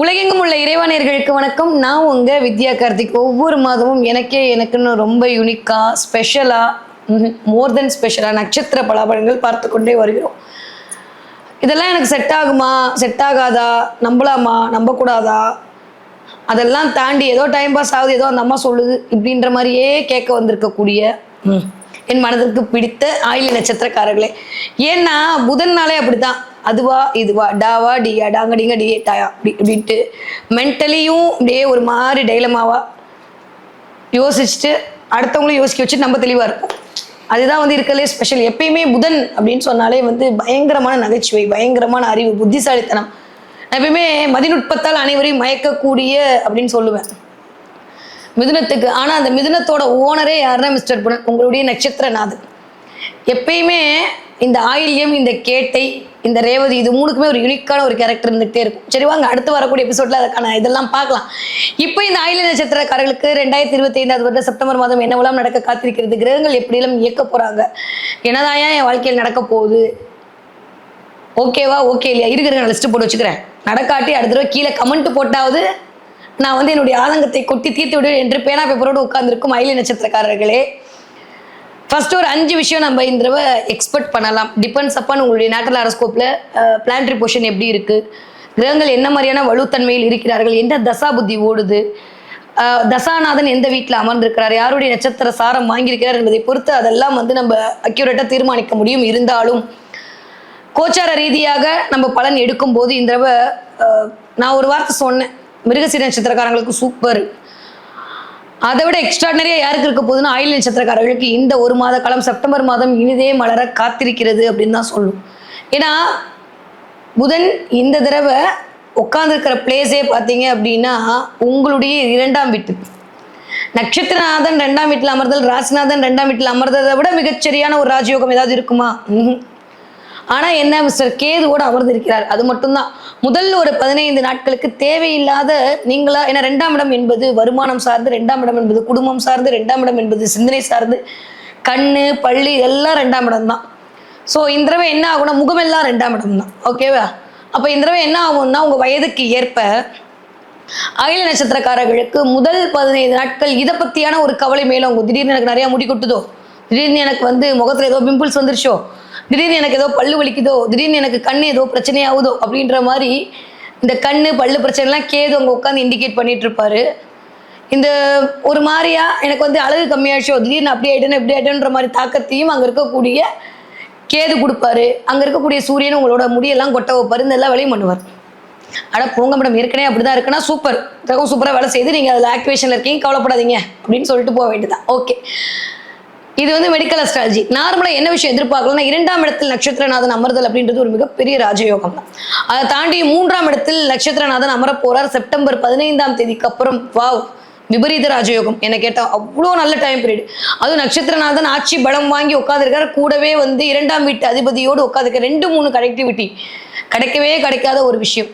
உலகெங்கும் உள்ள இறைவனர்களுக்கு வணக்கம். நான் உங்க வித்யா கார்த்திக். ஒவ்வொரு மாதமும் எனக்கே எனக்குன்னு ரொம்ப யூனிக்கா ஸ்பெஷலா மோர் தென் ஸ்பெஷலா நட்சத்திர பலாபலங்கள் பார்த்து கொண்டே வருகிறோம். இதெல்லாம் எனக்கு செட் ஆகுமா? செட் ஆகாதா? நம்பலாமா? நம்பக்கூடாதா? அதெல்லாம் தாண்டி ஏதோ டைம் பாஸ் ஆகுது ஏதோ அந்த அம்மா சொல்லுது இப்படின்ற மாதிரியே கேட்க வந்திருக்கக்கூடிய என் மனதிற்கு பிடித்த ஆயுள நட்சத்திரக்காரர்களே. ஏன்னா புதன் நாளே அப்படித்தான். அதுவா இதுவா டாவா டியா டாங்கடிங்க டியே டாயா அப்படி அப்படின்ட்டு மென்டலியும் அப்படியே ஒரு மாதிரி டைலமாவா யோசிச்சுட்டு அடுத்தவங்களும் யோசிக்க வச்சு நம்ம தெளிவாக இருப்போம். அதுதான் வந்து இருக்கலே ஸ்பெஷல் எப்பயுமே புதன் அப்படின்னு சொன்னாலே வந்து பயங்கரமான நகைச்சுவை பயங்கரமான அறிவு புத்திசாலித்தனம். நான் எப்பயுமே மதிநுட்பத்தால் அனைவரையும் மயக்கக்கூடிய அப்படின்னு சொல்லுவேன். மிதுனத்துக்கு ஆனால் அந்த மிதுனத்தோட ஓனரே யாருன்னா மிஸ்டர் புனன் உங்களுடைய நட்சத்திரநாதன் எப்பயுமே இந்த ஆயில்யம் இந்த கேட்டை இந்த ரேவதி இது மூணுக்குமே ஒரு யூனிக்கான ஒரு கேரக்டர் இருந்துகிட்டே இருக்கும். சரி வாங்க அடுத்து வரக்கூடிய எபிசோட்ல அதுக்கான இதெல்லாம் பார்க்கலாம். இப்போ இந்த ஆயில நட்சத்திரக்காரர்களுக்கு ரெண்டாயிரத்தி இருபத்தி ஐந்தாவது வருடம் செப்டம்பர் மாதம் என்னவெல்லாம் நடக்க காத்திருக்கிறது கிரகங்கள் எப்படியெல்லாம் இயக்க போறாங்க என்னதான் என் வாழ்க்கையில் நடக்க போகுது? ஓகேவா ஓகே இல்லையா? இருக்கிற நான் லிஸ்ட் போட்டு வச்சுக்கிறேன். நடக்காட்டி அடுத்த தடவை கீழே கமெண்ட் போட்டாவது நான் வந்து என்னுடைய ஆதங்கத்தை கொட்டி தீர்த்து விடுவேன் என்று பேனா பேப்பரோடு உட்கார்ந்துருக்கும் அயில நட்சத்திரக்காரர்களே. ஃபர்ஸ்ட் ஒரு அஞ்சு விஷயம் நம்ம இந்த தடவை எக்ஸ்பெக்ட் பண்ணலாம். டிபெண்ட்ஸ் அப்பான் உங்களுடைய நேட்டல் அரஸ்கோப்பில் பிளான்ட்ரி பொசிஷன் எப்படி இருக்குது கிரகங்கள் என்ன மாதிரியான வலுத்தன்மையில் இருக்கிறார்கள்? என்ன தசா புத்தி ஓடுது? தசாநாதன் எந்த வீட்டில் அமர்ந்திருக்கிறார்? யாருடைய நட்சத்திர சாரம் வாங்கியிருக்கிறார் என்பதை பொறுத்து அதெல்லாம் வந்து நம்ம அக்யூரேட்டாக தீர்மானிக்க முடியும் இருந்தாலும் கோச்சார ரீதியாக நம்ம பலன் எடுக்கும்போது இந்த தடவை நான் ஒரு வார்த்தை சொன்னேன். மிருகசீர நட்சத்திரக்காரங்களுக்கு சூப்பர் அதை விட எக்ஸ்ட்ராடனரியா யாருக்கு இருக்க போகுதுன்னா ஆயில் நட்சத்திரக்காரர்களுக்கு இந்த ஒரு மாத காலம் செப்டம்பர் மாதம் இனிதே மலர காத்திருக்கிறது அப்படின்னு தான் சொல்லும் ஏன்னா புதன் இந்த தடவை உட்காந்துருக்கிற பிளேஸே பார்த்தீங்க அப்படின்னா உங்களுடைய இரண்டாம் வீட்டு. நட்சத்திரநாதன் ரெண்டாம் வீட்டில் அமர்தல் ராசிநாதன் ரெண்டாம் வீட்டில் அமர்ந்ததை விட மிகச்சரியான ஒரு ராஜயோகம் ஏதாவது இருக்குமா? ஆனால் என்ன மிஸ்டர்? கேதுவோடு அமர்ந்திருக்கிறார் அது மட்டும்தான். முதல் ஒரு பதினைந்து நாட்களுக்கு தேவையில்லாத நீங்களா? ஏன்னா ரெண்டாம் இடம் என்பது வருமானம் சார்ந்து ரெண்டாம் இடம் என்பது குடும்பம் சார்ந்து ரெண்டாம் இடம் என்பது சிந்தனை சார்ந்து கண்ணு பள்ளி எல்லாம் ரெண்டாம் இடம் தான். ஸோ இந்த தடவை என்ன ஆகும்னா முகமெல்லாம் ரெண்டாம் இடம் தான். ஓகேவா அப்போ இந்த தடவை என்ன ஆகும்னா உங்கள் வயதுக்கு ஏற்ப அகில நட்சத்திரக்காரர்களுக்கு முதல் பதினைந்து நாட்கள் இதை பற்றியான ஒரு கவலை மேலோங்கும் திடீர்னு எனக்கு நிறையா முடி கொட்டுதோ? திடீர்னு எனக்கு வந்து முகத்துல ஏதோ பிம்பிள்ஸ் வந்துருச்சோ? திடீர்னு எனக்கு ஏதோ பல்லு வலிக்குதோ? திடீர்னு எனக்கு கண் ஏதோ பிரச்சனையாகுதோ? அப்படின்ற மாதிரி இந்த கண் பல்லு பிரச்சனைலாம் கேது அங்கே உட்காந்து இண்டிகேட் பண்ணிட்டு இருப்பாரு. இந்த ஒரு மாதிரியா எனக்கு வந்து அழகு கம்மியாச்சோ திடீர்னு அப்படி ஆகிட்டேன்னு இப்படி ஆகிட்டேன்ற மாதிரி தாக்கத்தையும் அங்கே இருக்கக்கூடிய கேது கொடுப்பாரு. அங்கே இருக்கக்கூடிய சூரியன் உங்களோட முடியெல்லாம் கொட்ட வைப்பாரு. இந்த எல்லா வேலையும் பண்ணுவார். ஆனால் போங்க மேடம் ஏற்கனவே அப்படிதான் இருக்குன்னா சூப்பர் கிரகம் சூப்பராக வேலை செய்து நீங்கள் அதில் ஆக்டிவேஷனில் இருக்கீங்க. கவலைப்படாதீங்க. அப்படின்னு சொல்லிட்டு போக வேண்டியதான் ஓகே இது வந்து மெடிக்கல் அஸ்ட்ராலஜி நார்மலாக என்ன விஷயம் எதிர்பார்க்கலாம்னா இரண்டாம் இடத்தில் நட்சத்திரநாதன் அமர்தல் அப்படின்றது ஒரு மிகப்பெரிய ராஜயோகம் தான். அதை தாண்டி மூன்றாம் இடத்தில் நட்சத்திரநாதன் அமர போறார் செப்டம்பர் பதினைந்தாம் தேதிக்கு அப்புறம் வாவ் விபரீத ராஜயோகம். என்ன கேட்டால் அவ்வளோ நல்ல டைம் பீரியட் அதுவும் நட்சத்திரநாதன் ஆட்சி பலம் வாங்கி உட்காந்துருக்கார் கூடவே வந்து இரண்டாம் வீட்டு அதிபதியோடு உட்காந்துருக்க ரெண்டு மூணு கனெக்டிவிட்டி கிடைக்கவே கிடைக்காத ஒரு விஷயம்.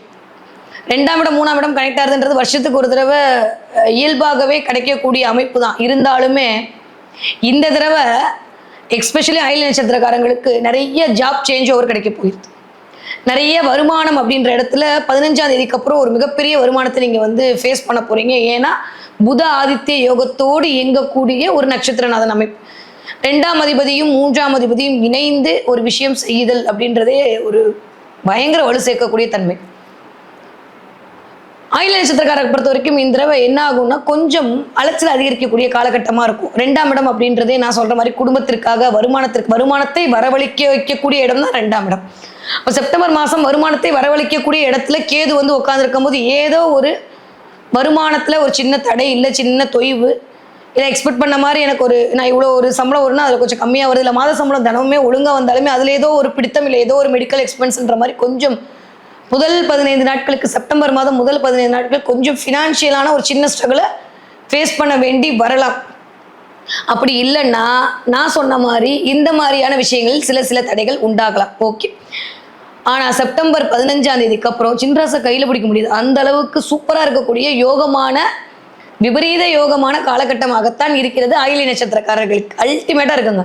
ரெண்டாம் இடம் மூணாம் இடம் கனெக்ட் ஆகுதுன்றது வருஷத்துக்கு ஒரு தடவை இயல்பாகவே கிடைக்கக்கூடிய அமைப்பு தான். இருந்தாலுமே இந்த தடவை எக்ஸ்பெஷலி அயல் நட்சத்திரக்காரங்களுக்கு நிறைய ஜாப் சேஞ்ச் ஓவர் கிடைக்க போயிடுது நிறைய வருமானம் அப்படின்ற இடத்துல பதினஞ்சாம் தேதிக்கு அப்புறம் ஒரு மிகப்பெரிய வருமானத்தை நீங்கள் வந்து ஃபேஸ் பண்ண போறீங்க. ஏன்னா புத ஆதித்ய யோகத்தோடு இயங்கக்கூடிய ஒரு நட்சத்திரநாதன் அமைப்பு. ரெண்டாம் அதிபதியும் மூன்றாம் அதிபதியும் இணைந்து ஒரு விஷயம் செய்தல் அப்படின்றதே ஒரு பயங்கர வலு சேர்க்கக்கூடிய தன்மை. ஆயில நட்சத்திரக்காரரை பொறுத்த வரைக்கும் இந்த தடவை என்ன ஆகும்னா கொஞ்சம் அலைச்சல் அதிகரிக்கக்கூடிய காலகட்டமாக இருக்கும். ரெண்டாம் இடம் அப்படின்றதே நான் சொல்கிற மாதிரி குடும்பத்திற்காக வருமானத்திற்கு வருமானத்தை வரவழைக்க வைக்கக்கூடிய இடம் தான் ரெண்டாம் இடம். இப்போ செப்டம்பர் மாதம் வருமானத்தை வரவழைக்கக்கூடிய இடத்துல கேது வந்து உட்காந்துருக்கும் போது ஏதோ ஒரு வருமானத்தில் ஒரு சின்ன தடை இல்லை சின்ன தொய்வு. இல்லை எக்ஸ்பெக்ட் பண்ண மாதிரி எனக்கு ஒரு நான் இவ்வளோ ஒரு சம்பளம் வரும்னா அதில் கொஞ்சம் கம்மியாக வருது. இல்லை மாத சம்பளம் தினமுமே ஒழுங்காக வந்தாலுமே அதில் ஏதோ ஒரு பிடித்தம் இல்லை ஏதோ ஒரு மெடிக்கல் எக்ஸ்பென்ஸ்ன்ற மாதிரி கொஞ்சம் முதல் பதினைந்து நாட்களுக்கு செப்டம்பர் மாதம் முதல் பதினைந்து நாட்கள் கொஞ்சம் ஃபினான்ஷியலான ஒரு சின்ன ஸ்ட்ரகிளை ஃபேஸ் பண்ண வேண்டி வரலாம். அப்படி இல்லைன்னா நான் சொன்ன மாதிரி இந்த மாதிரியான விஷயங்களில் சில சில தடைகள் உண்டாகலாம். ஓகே ஆனால் செப்டம்பர் பதினஞ்சாம் தேதிக்கு அப்புறம் சின்ராசை கையில் பிடிக்க முடியுது. அந்த அளவுக்கு சூப்பராக இருக்கக்கூடிய யோகமான விபரீத யோகமான காலகட்டமாகத்தான் இருக்கிறது ஆயிலி நட்சத்திரக்காரர்களுக்கு. அல்டிமேட்டாக இருக்குங்க.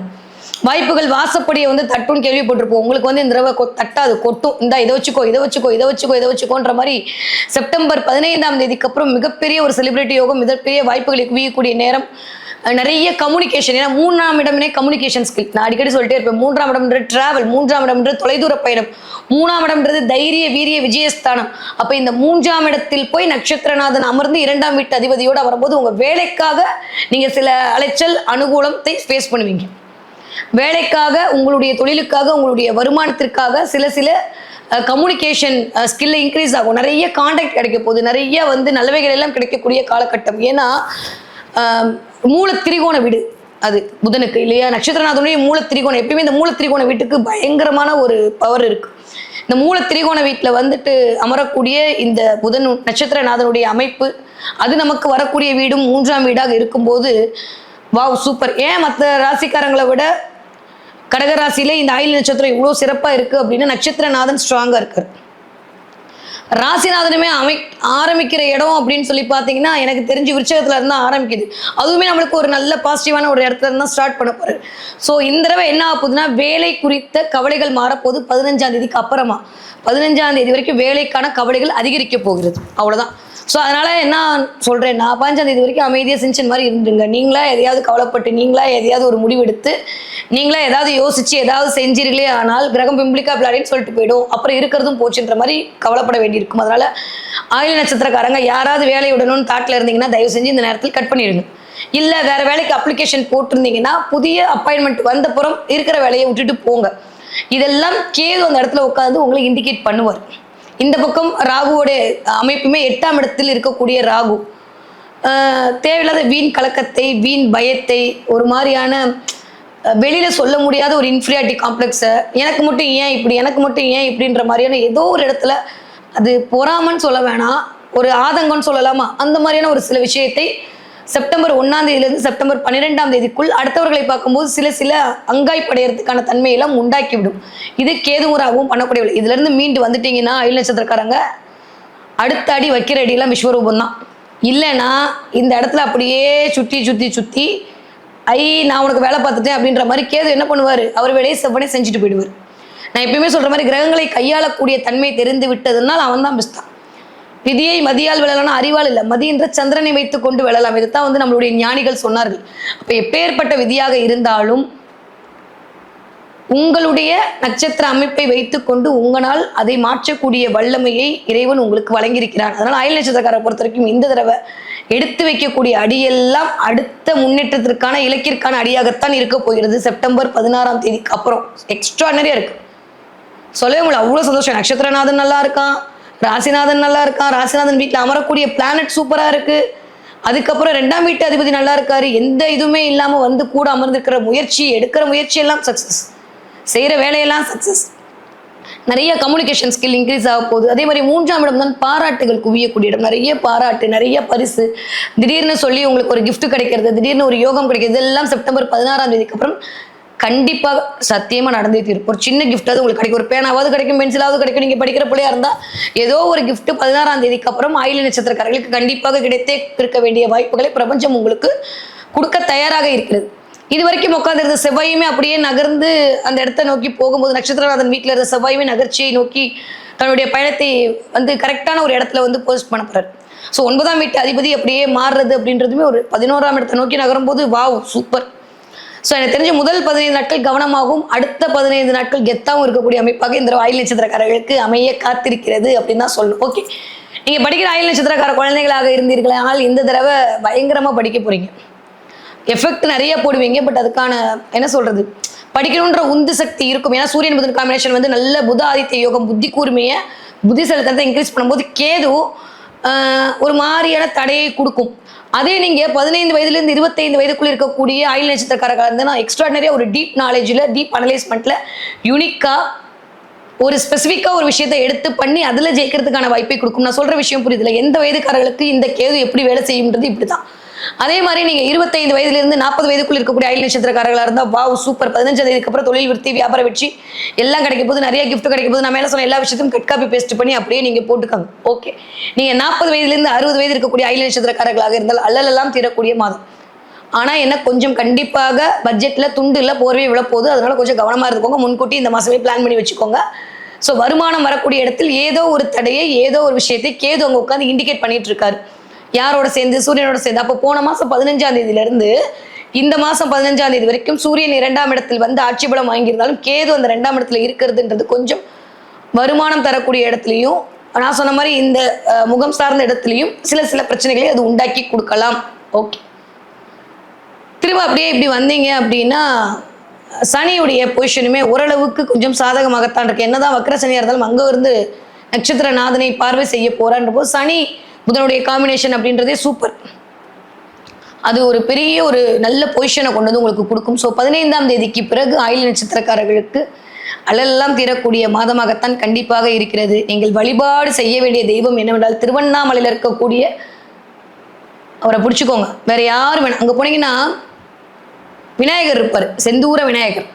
வாய்ப்புகள் வாசப்படியை வந்து தட்டுன்னு கேள்விப்பட்டிருப்போம். உங்களுக்கு வந்து இந்த தடவை கொ- தட்டாது கொட்டும் இந்த இதை வச்சுக்கோ இதை வச்சுக்கோ இதை வச்சுக்கோ இதை வச்சுக்கோன்ற மாதிரி செப்டம்பர் பதினைந்தாம் தேதிக்கு அப்புறம் மிகப்பெரிய ஒரு செலிபிரிட்டி யோகம் மிகப்பெரிய வாய்ப்புகளை குவியக்கூடிய நேரம் நிறைய கம்யூனிகேஷன் ஏன்னா மூணாம் இடம்னே கம்யூனிகேஷன் ஸ்கில் நான் அடிக்கடி சொல்லிட்டே இருப்பேன். மூன்றாம் இடம்ன்றது டிராவல் மூன்றாம் இடம்ன்றது தொலைதூர பயணம் மூணாம் இடம்ன்றது தைரிய வீரிய விஜயஸ்தானம். அப்போ இந்த மூன்றாம் இடத்தில் போய் நட்சத்திரநாதன் அமர்ந்து இரண்டாம் வீட்டு அதிபதியோடு வரும்போது உங்கள் வேலைக்காக நீங்கள் சில அலைச்சல் அனுகூலத்தை ஃபேஸ் பண்ணுவீங்க. வேலைக்காக உங்களுடைய தொழிலுக்காக உங்களுடைய வருமானத்திற்காக சில சில கம்யூனிகேஷன் ஸ்கில்ல இன்க்ரீஸ் ஆகும். நிறைய காண்டாக்ட் கிடைக்க போகுது. நிறைய வந்து நல்லவைகள் எல்லாம் கிடைக்கக்கூடிய காலகட்டம். ஏன்னா மூல திரிகோண வீடு அது புதனுக்கு இல்லையா? நட்சத்திரநாதனுடைய மூல திரிகோணம் எப்பயுமே இந்த மூல திரிகோண வீட்டுக்கு பயங்கரமான ஒரு பவர் இருக்கு. இந்த மூல திரிகோண வீட்டில் வந்துட்டு அமரக்கூடிய இந்த புதன் நட்சத்திரநாதனுடைய அமைப்பு அது நமக்கு வரக்கூடிய வீடும் மூன்றாம் வீடாக இருக்கும்போது வாவ் சூப்பர். ஏன் மற்ற ராசிக்காரங்களை விட கடகராசியில இந்த ஆயில் நட்சத்திரம் இவ்வளோ சிறப்பாக இருக்கு அப்படின்னா நட்சத்திரநாதன் ஸ்ட்ராங்காக இருக்கார். ராசிநாதனுமே அமை ஆரம்பிக்கிற இடம் அப்படின்னு சொல்லி பார்த்தீங்கன்னா எனக்கு தெரிஞ்சு விருச்சகத்தில் இருந்தால் ஆரம்பிக்குது. அதுவுமே நம்மளுக்கு ஒரு நல்ல பாசிட்டிவான ஒரு இடத்துல இருந்து தான் ஸ்டார்ட் பண்ண போறாரு. ஸோ இந்த தடவை என்ன ஆகுதுன்னா வேலை குறித்த கவலைகள் மாறப்போகுது. பதினஞ்சாம் தேதிக்கு அப்புறமா. பதினஞ்சாம் தேதி வரைக்கும் வேலைக்கான கவலைகள் அதிகரிக்க போகிறது. அவ்வளோதான் ஸோ அதனால என்ன சொல்றேன் நான் பதினஞ்சாம் தேதி வரைக்கும் அமைதியாக சின்சன் மாதிரி இருந்துங்க நீங்களா எதையாவது கவலைப்பட்டு நீங்களா எதையாவது ஒரு முடிவெடுத்து நீங்களா ஏதாவது யோசிச்சு ஏதாவது செஞ்சீர்களே ஆனால் கிரகம் பிம்பிளிக்கா பிளாடின்னு சொல்லிட்டு போயிடும். அப்புறம் இருக்கிறதும் போச்சுன்ற மாதிரி கவலைப்பட வேண்டியிருக்கும். அதனால ஆயுள் நட்சத்திரக்காரங்க யாராவது வேலையை விடணும்னு தாட்டில் இருந்தீங்கன்னா தயவு செஞ்சு இந்த நேரத்தில் கட் பண்ணிடுங்க. இல்லை வேற வேலைக்கு அப்ளிகேஷன் போட்டிருந்தீங்கன்னா புதிய அப்பாயின்மெண்ட் வந்தப்புறம் இருக்கிற வேலையை விட்டுட்டு போங்க. இதெல்லாம் கேது அந்த இடத்துல உட்காந்து உங்களை இண்டிகேட் பண்ணுவார். இந்த பக்கம் ராகுவோட அமைப்புமே எட்டாம் இடத்தில் இருக்கக்கூடிய ராகு. தேவையில்லாத வீண் கலக்கத்தை வீண் பயத்தை ஒரு மாதிரியான வெளியில் சொல்ல முடியாத ஒரு இன்ஃபீரியாரிட்டி காம்ப்ளெக்ஸை எனக்கு மட்டும் ஏன் இப்படி எனக்கு மட்டும் ஏன் இப்படின்ற மாதிரியான ஏதோ ஒரு இடத்துல அது பொறாமன்னு சொல்ல வேணாம் ஒரு ஆதங்கம்னு சொல்லலாமா? அந்த மாதிரியான ஒரு சில விஷயத்தை செப்டம்பர் ஒன்றாம் தேதியிலிருந்து செப்டம்பர் பன்னிரெண்டாம் தேதிக்குள் அடுத்தவர்களை பார்க்கும்போது சில சில அங்காய் படையறதுக்கான தன்மையெல்லாம் உண்டாக்கிவிடும். இது கேதுமுறாகவும் பண்ணக்கூடிய இதுலேருந்து மீண்டு வந்துட்டீங்கன்னா ஐல் நட்சத்திரக்காரங்க அடுத்த அடி வைக்கிற அடியெல்லாம் விஸ்வரூபம் தான் இல்லைன்னா இந்த இடத்துல அப்படியே சுற்றி சுற்றி சுற்றி ஐ நான் உனக்கு வேலை பார்த்துட்டேன் அப்படின்ற மாதிரி கேது என்ன பண்ணுவார்? அவர் வேலையை செவ்வனே செஞ்சுட்டு போயிடுவார். நான் எப்பயுமே சொல்கிற மாதிரி கிரகங்களை கையாளக்கூடிய தன்மை தெரிந்து விட்டதுனால் அவன் தான் பெஸ்ட் விதியை மதியால் விழலாம் அறிவால் இல்லை. மதி என்ற சந்திரனை வைத்து கொண்டு விழலாம். இதுதான் வந்து நம்மளுடைய ஞானிகள் சொன்னார்கள். அப்போ எப்பேற்பட்ட விதியாக இருந்தாலும் உங்களுடைய நட்சத்திர அமைப்பை வைத்துக்கொண்டு உங்களால் அதை மாற்றக்கூடிய வல்லமையை இறைவன் உங்களுக்கு வழங்கியிருக்கிறான். அதனால் அயல் நட்சத்திரக்காரை பொறுத்த வரைக்கும் இந்த தடவை எடுத்து வைக்கக்கூடிய அடியெல்லாம் அடுத்த முன்னேற்றத்திற்கான இலக்கிற்கான அடியாகத்தான் இருக்க போகிறது. செப்டம்பர் பதினாறாம் தேதிக்கு அப்புறம். எக்ஸ்ட்ரானரியா இருக்கு. சொல்லவே முடியல. அவ்வளோ சந்தோஷம். நட்சத்திரநாதன் நல்லா இருக்கான். ராசிநாதன் நல்லா இருக்கான் ராசிநாதன் வீட்டில் அமரக்கூடிய பிளானட் சூப்பராக இருக்குது அதுக்கப்புறம் ரெண்டாம் வீட்டு அதிபதி நல்லா இருக்காரு எந்த இதுவுமே இல்லாமல் வந்து கூட அமர்ந்திருக்கிற முயற்சி எடுக்கிற முயற்சி எல்லாம் சக்ஸஸ் செய்கிற வேலையெல்லாம் சக்ஸஸ் நிறைய கம்யூனிகேஷன் ஸ்கில் இன்க்ரீஸ் ஆக போகுது. அதே மாதிரி மூன்றாம் இடம் தான் பாராட்டுகள் குவியக்கூடிய இடம். நிறைய பாராட்டு நிறைய பரிசு. திடீர்னு சொல்லி உங்களுக்கு ஒரு கிஃப்ட் கிடைக்கிறது திடீர்னு ஒரு யோகம் கிடைக்கிறது இதெல்லாம் செப்டம்பர் பதினாறாம் தேதிக்கு அப்புறம் கண்டிப்பாக சத்தியமாக நடந்தே தீரும். ஒரு சின்ன கிஃப்டாவது உங்களுக்கு கிடைக்கும். ஒரு பேனாவது கிடைக்கும் பென்சிலாவது கிடைக்கும். நீங்கள் படிக்கிற பிள்ளையா இருந்தால் ஏதோ ஒரு கிஃப்ட்டு பதினாறாம் தேதிக்கு அப்புறம் ஆயில நட்சத்திரக்காரர்களுக்கு கண்டிப்பாக கிடைத்தே இருக்க வேண்டிய வாய்ப்புகளை பிரபஞ்சம் உங்களுக்கு கொடுக்க தயாராக இருக்கிறது. இது வரைக்கும் உட்காந்துருந்த செவ்வாயுமே அப்படியே நகர்ந்து அந்த இடத்த நோக்கி போகும்போது நட்சத்திரநாதன் வீட்டில் இருந்த செவ்வாயுமே நகர்ச்சியை நோக்கி தன்னுடைய பயணத்தை வந்து கரெக்டான ஒரு இடத்துல வந்து போஸ்ட் பண்ண போறாரு. ஸோ ஒன்பதாம் வீட்டு அதிபதி அப்படியே மாறுறது அப்படின்றதுமே ஒரு பதினோராம் இடத்தை நோக்கி நகரும்போது வாவ் சூப்பர் ஸோ எனக்கு தெரிஞ்ச முதல் பதினைந்து நாட்கள் கவனமாகவும் அடுத்த பதினைந்து நாட்கள் கெத்தாகவும் இருக்கக்கூடிய அமைப்பாக இந்த ஆயுள் நட்சத்திரக்காரர்களுக்கு அமைய காத்திருக்கிறது அப்படின்னு தான் சொல்லணும். ஓகே நீங்கள் படிக்கிற ஆயுள் நட்சத்திரக்கார குழந்தைகளாக இருந்தீர்களானால் இந்த தடவை பயங்கரமாக படிக்க போறீங்க. எஃபெக்ட் நிறைய போடுவீங்க பட் அதுக்கான என்ன சொல்றது? படிக்கணுன்ற உந்து சக்தி இருக்கும். ஏன்னா சூரியன் புதன் காம்பினேஷன் வந்து நல்ல புத ஆதித்ய யோகம் புத்தி கூர்மையை புத்திசலத்தனத்தை இன்க்ரீஸ் பண்ணும்போது கேது ஒரு மாதிரியான தடையை கொடுக்கும். அதே நீங்க பதினைந்து வயதுலேருந்து இருபத்தைந்து வயதுக்குள்ள இருக்கக்கூடிய ஆயில் நட்சத்திரக்காரர்கள் வந்து நான் எக்ஸ்ட்ராடனரியா ஒரு டீப் நாலேஜில் டீப் அனலைஸ்மெண்ட்ல யூனிக்கா ஒரு ஸ்பெசிஃபிக்காக ஒரு விஷயத்தை எடுத்து பண்ணி அதில் ஜெயிக்கிறதுக்கான வாய்ப்பை கொடுக்கும். நான் சொல்கிற விஷயம் புரியுதுல எந்த வயதுக்காரர்களுக்கு இந்த கேது எப்படி வேலை செய்யும்ன்றது இப்படி தான் அதே மாதிரி நீங்கள் இருபத்தைந்து வயதுலேருந்து நாற்பது வயதுக்குள்ள இருக்கக்கூடிய அயல் நட்சத்திரக்காரர்களாக இருந்தால் வாவ் சூப்பர் பதினஞ்சு தேதிக்கு அப்புறம் தொழில் விருத்தி வியாபார வெற்றி எல்லாம் கிடைக்கும் போது நிறைய கிஃப்ட் கிடைக்கும் போது நான் மேலே சொன்ன எல்லா விஷயத்தையும் கட் காப்பி பேஸ்ட் பண்ணி அப்படியே நீங்கள் போட்டுக்காங்க. ஓகே நீங்கள் நாற்பது வயதுலேருந்து அறுபது வயது இருக்கக்கூடிய அயல் நட்சத்திரக்காரர்களாக இருந்தால் அல்லலெல்லாம் தீரக்கூடிய மாதம். ஆனால் என்ன கொஞ்சம் கண்டிப்பாக பட்ஜெட்டில் துண்டு இல்லை போர்வை விழ போகுது. அதனால கொஞ்சம் கவனமாக இருந்துக்கோங்க. முன்கூட்டி இந்த மாதமே பிளான் பண்ணி வச்சுக்கோங்க. ஸோ வருமானம் வரக்கூடிய இடத்தில் ஏதோ ஒரு தடையை ஏதோ ஒரு விஷயத்தை கேது அவங்க உட்காந்து இண்டிகேட் பண்ணிட்டு இருக்காரு. யாரோட சேர்ந்து சூரியனோட சேர்ந்து? அப்போ போன மாதம் பதினஞ்சாம் தேதியிலிருந்து இந்த மாதம் பதினஞ்சாம் தேதி வரைக்கும் சூரியன் இரண்டாம் இடத்தில் வந்து ஆட்சி பலம் வாங்கியிருந்தாலும் கேது அந்த ரெண்டாம் இடத்துல இருக்கிறதுன்றது கொஞ்சம் வருமானம் தரக்கூடிய இடத்துலையும் நான் சொன்ன மாதிரி இந்த முகம் சார்ந்த இடத்துலையும் சில சில பிரச்சனைகளை அது உண்டாக்கி கொடுக்கலாம். ஓகே. திரும்ப அப்படியே இப்படி வந்தீங்க அப்படின்னா சனியுடைய பொசிஷனுமே ஓரளவுக்கு கொஞ்சம் சாதகமாகத்தான் இருக்கு. என்னதான் வக்கர சனியாக இருந்தாலும் அங்கே இருந்து நட்சத்திர நாதனை பார்வை செய்ய போறான்ற போது சனி புதனுடைய காம்பினேஷன் அப்படின்றதே சூப்பர் அது ஒரு பெரிய ஒரு நல்ல பொசிஷனை கொண்டு வந்து உங்களுக்கு கொடுக்கும். ஸோ பதினைந்தாம் தேதிக்கு பிறகு ஆயுள் நட்சத்திரக்காரர்களுக்கு அலெல்லாம் தீரக்கூடிய மாதமாகத்தான் கண்டிப்பாக இருக்கிறது. நீங்கள் வழிபாடு செய்ய வேண்டிய தெய்வம் என்னவென்றால் திருவண்ணாமலையில் இருக்கக்கூடிய அவரை பிடிச்சிக்கோங்க. வேற யாரும் வேணாம் அங்கே போனீங்கன்னா விநாயகர் இருப்பார். செந்தூர விநாயகர்.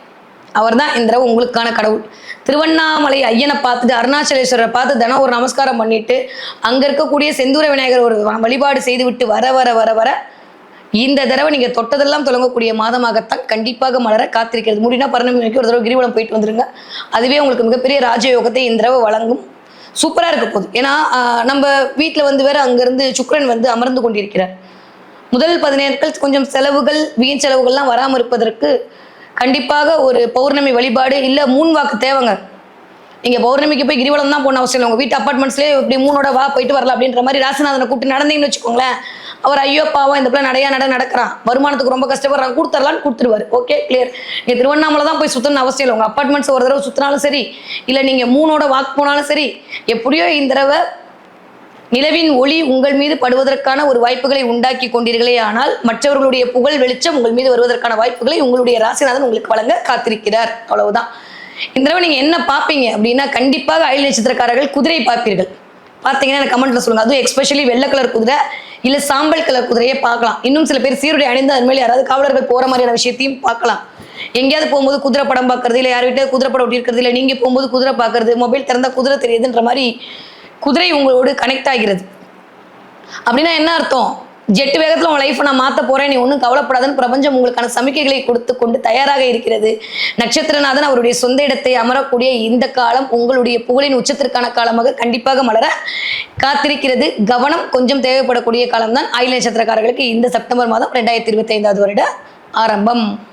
அவர் தான் இந்த தடவை உங்களுக்கான கடவுள். திருவண்ணாமலை ஐயனை பார்த்துட்டு அருணாச்சலேஸ்வரரை பார்த்து தினம் ஒரு நமஸ்காரம் பண்ணிட்டு அங்கே இருக்கக்கூடிய செந்தூர விநாயகர் ஒரு வழிபாடு செய்து விட்டு வர வர வர வர இந்த தடவை நீங்கள் தொட்டதெல்லாம் தொடங்கக்கூடிய மாதமாகத்தான் கண்டிப்பாக மலர காத்திருக்கிறது. முடினா பரணமிக்கு வரைக்கும் ஒரு தடவை கிரிவலம் போயிட்டு வந்துருங்க. அதுவே உங்களுக்கு மிகப்பெரிய ராஜயோகத்தை இந்த தடவை வழங்கும். சூப்பராக இருக்க போகுது. ஏன்னா நம்ம வீட்டில் வந்து வேற அங்கேருந்து சுக்கரன் வந்து அமர்ந்து கொண்டிருக்கிறார். முதல் பதினேற்கள் கொஞ்சம் செலவுகள் வீண் செலவுகள்லாம் வராமல் இருப்பதற்கு கண்டிப்பாக ஒரு பௌர்ணமி வழிபாடு இல்லை மூணு வாக்கு தேவைங்க. நீங்கள் பௌர்ணமிக்கு போய் கிரிவலம் தான் போன அவசியம் இல்லை. உங்கள் வீட்டு அப்பார்ட்மெண்ட்ஸ்லேயே இப்படி மூணோட வா போயிட்டு வரலாம் அப்படின்ற மாதிரி ராசநாதனை கூப்பிட்டு நடந்தீங்கன்னு வச்சுக்கோங்களேன் அவர் ஐயோ பாவம் இந்த பிள்ளை நடையா நட நடக்கிறான். வருமானத்துக்கு ரொம்ப கஷ்டப்படுறான் கொடுத்துடலான்னு கொடுத்துருவார். ஓகே கிளியர் நீங்கள் திருவண்ணாமலை தான் போய் சுற்றணும் அவசியம் இல்லை. உங்கள் அப்பார்ட்மெண்ட்ஸ் ஒரு தடவை சுற்றினாலும் சரி இல்லை நீங்கள் மூணோட வாக்கு போனாலும் சரி எப்படியோ இந்த தடவை நிலவின் ஒளி உங்கள் மீது படுவதற்கான ஒரு வாய்ப்புகளை உண்டாக்கி கொண்டீர்களே. ஆனால் மற்றவர்களுடைய புகழ் வெளிச்சம் உங்கள் மீது வருவதற்கான வாய்ப்புகளை உங்களுடைய ராசிநாதன் உங்களுக்கு வழங்க காத்திருக்கிறார். அவ்வளவுதான். இந்த தடவை நீங்க என்ன பார்ப்பீங்க அப்படின்னா கண்டிப்பாக அயல் நட்சத்திரக்காரர்கள் குதிரை பார்ப்பீர்கள். பார்த்தீங்கன்னா எனக்கு கமெண்ட்ல சொல்லுங்க. அதுவும் எஸ்பெஷலி வெள்ளை கலர் குதிரை இல்ல சாம்பல் கலர் குதிரையை பார்க்கலாம். இன்னும் சில பேர் சீருடை அணிந்து அது மேலே யாராவது காவலர்கள் போற மாதிரியான விஷயத்தையும் பார்க்கலாம். எங்கேயாவது போகும்போது குதிரை படம் பார்க்கறது இல்லை யார் வீட்டாவது குதிரை படம் ஒட்டி இருக்கிறது இல்லை நீங்க போகும்போது குதிரை பார்க்கறது மொபைல் திறந்தா குதிரை தெரியுதுன்ற மாதிரி குதிரை உங்களோடு கனெக்ட் ஆகிறது. அப்படின்னா என்ன அர்த்தம்? ஜெட்டு வேகத்தில் உன் லைஃப்பை நான் மாற்ற போகிறேன் நீ ஒன்றும் கவலைப்படாதுன்னு பிரபஞ்சம் உங்களுக்கான சமிக்கைகளை கொடுத்து கொண்டு தயாராக இருக்கிறது. நட்சத்திரநாதன் அவருடைய சொந்த இடத்தை அமரக்கூடிய இந்த காலம் உங்களுடைய புகழின் உச்சத்திற்கான காலமாக கண்டிப்பாக மலர காத்திருக்கிறது. கவனம் கொஞ்சம் தேவைப்படக்கூடிய காலம்தான். ஆயுள் நட்சத்திரக்காரர்களுக்கு இந்த செப்டம்பர் மாதம் ரெண்டாயிரத்தி இருபத்தி ஐந்தாவது வருட ஆரம்பம்.